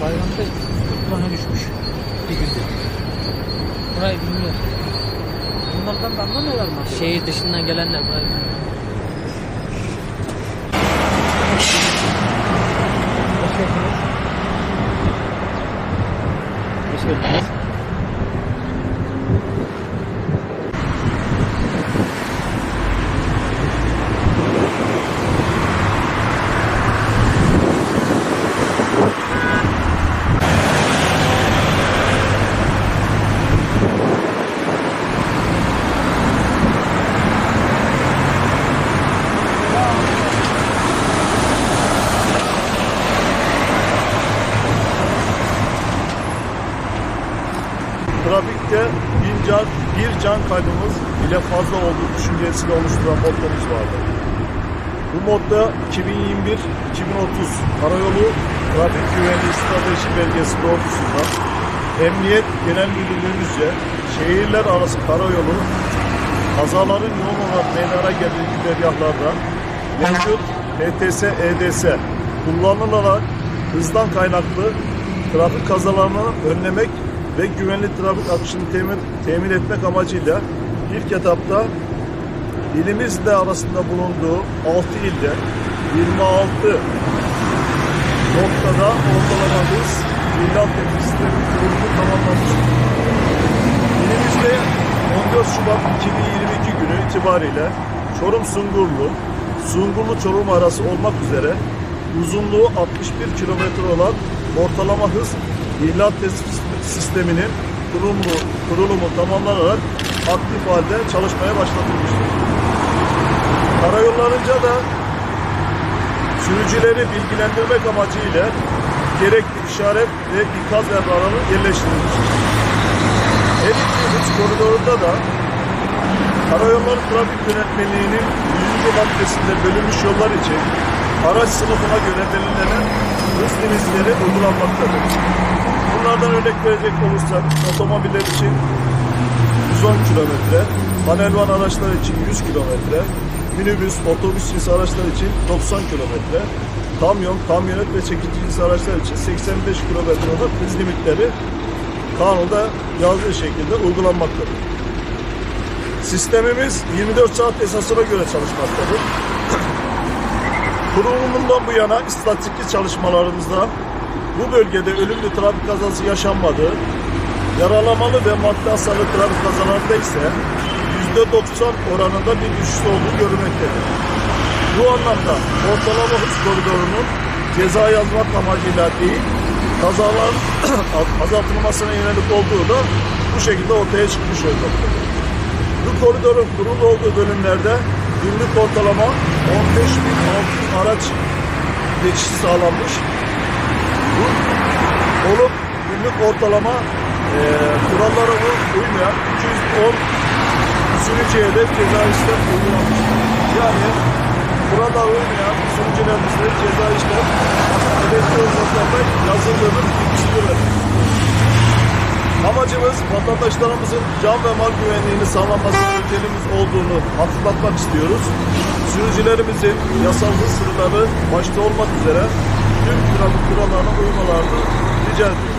Bayramda bana düşmüş. Bir günde. Burayı bilmiyor. Bunlardan da anlamıyorlar mı? Şehir dışından gelenler burayı bilmiyor. Hoş geldiniz. Hoş geldiniz. Trafikte bir can, bir can kaybımız bile fazla olduğu düşüncesiyle oluşturan mottomuz vardı. Bu modda 2021-2030 karayolu trafik güvenliği strateji belgesi doğrultusunda Emniyet Genel Müdürlüğümüzce şehirler arası karayolu kazaların yoğun olarak meydana geldiği güzergahlarda mevcut HTS, EDS kullanılarak hızdan kaynaklı trafik kazalarını önlemek ve güvenli trafik akışını temin, temin etmek amacıyla ilk etapta ilimizle arasında bulunduğu 6 ilde 26 noktada ortalama hız ilan tepki sistemi kurulumu tamamlanmıştır. İlimizde 14 Şubat 2022 günü itibariyle Çorum Sungurlu, Sungurlu Çorum arası olmak üzere uzunluğu 61 kilometre olan ortalama hız tespit sisteminin kurulumu, kurulumu tamamlanarak aktif halde çalışmaya başlatılmıştır. Karayollarınca da sürücüleri bilgilendirmek amacıyla gerekli işaret ve ikaz levhaları yerleştirilmiştir. Her iki hız koridorunda da Karayolları Trafik Yönetmeliği'nin 100. maddesinde bölünmüş yollar için araç sınıfına göre belirlenen hız limitleri uygulanmaktadır. Bunlardan örnek verecek olursak otomobiller için 110 kilometre, panel van araçlar için 100 kilometre, minibüs, otobüs cinsi araçlar için 90 kilometre, kamyon, kamyonet ve çekici cinsi araçlar için 85 kilometre olarak hız limitleri kanunda yazdığı şekilde uygulanmaktadır. Sistemimiz 24 saat esasına göre çalışmaktadır. Kurulumundan bu yana istatistik çalışmalarımızda bu bölgede ölümlü trafik kazası yaşanmadığı, yaralamalı ve madde hasarlı trafik kazalarında ise %90 oranında bir düşüş olduğu görülmektedir. Bu anlamda ortalama hız koridorunun ceza yazmak amacıyla değil, kazaların azaltılmasına yönelik olduğu da bu şekilde ortaya çıkmış olmaktadır. Bu koridorun kurulu olduğu bölümlerde günlük ortalama 15.600 araç geçişi sağlanmış. Bu olup günlük ortalama e, kurallara uymayan 210 sürücüye de ceza işlem uygulanmış. Yani kurallara uymayan sürücülerimize ceza işlem hedefli olmaklarında yazıldığının bilgisini verdik. Amacımız vatandaşlarımızın can ve mal güvenliğini sağlanması ülkemiz olduğunu hatırlatmak istiyoruz. Sürücülerimizin yasal hız sınırları başta olmak üzere tüm trafik kurallarına uymalarını rica ediyoruz.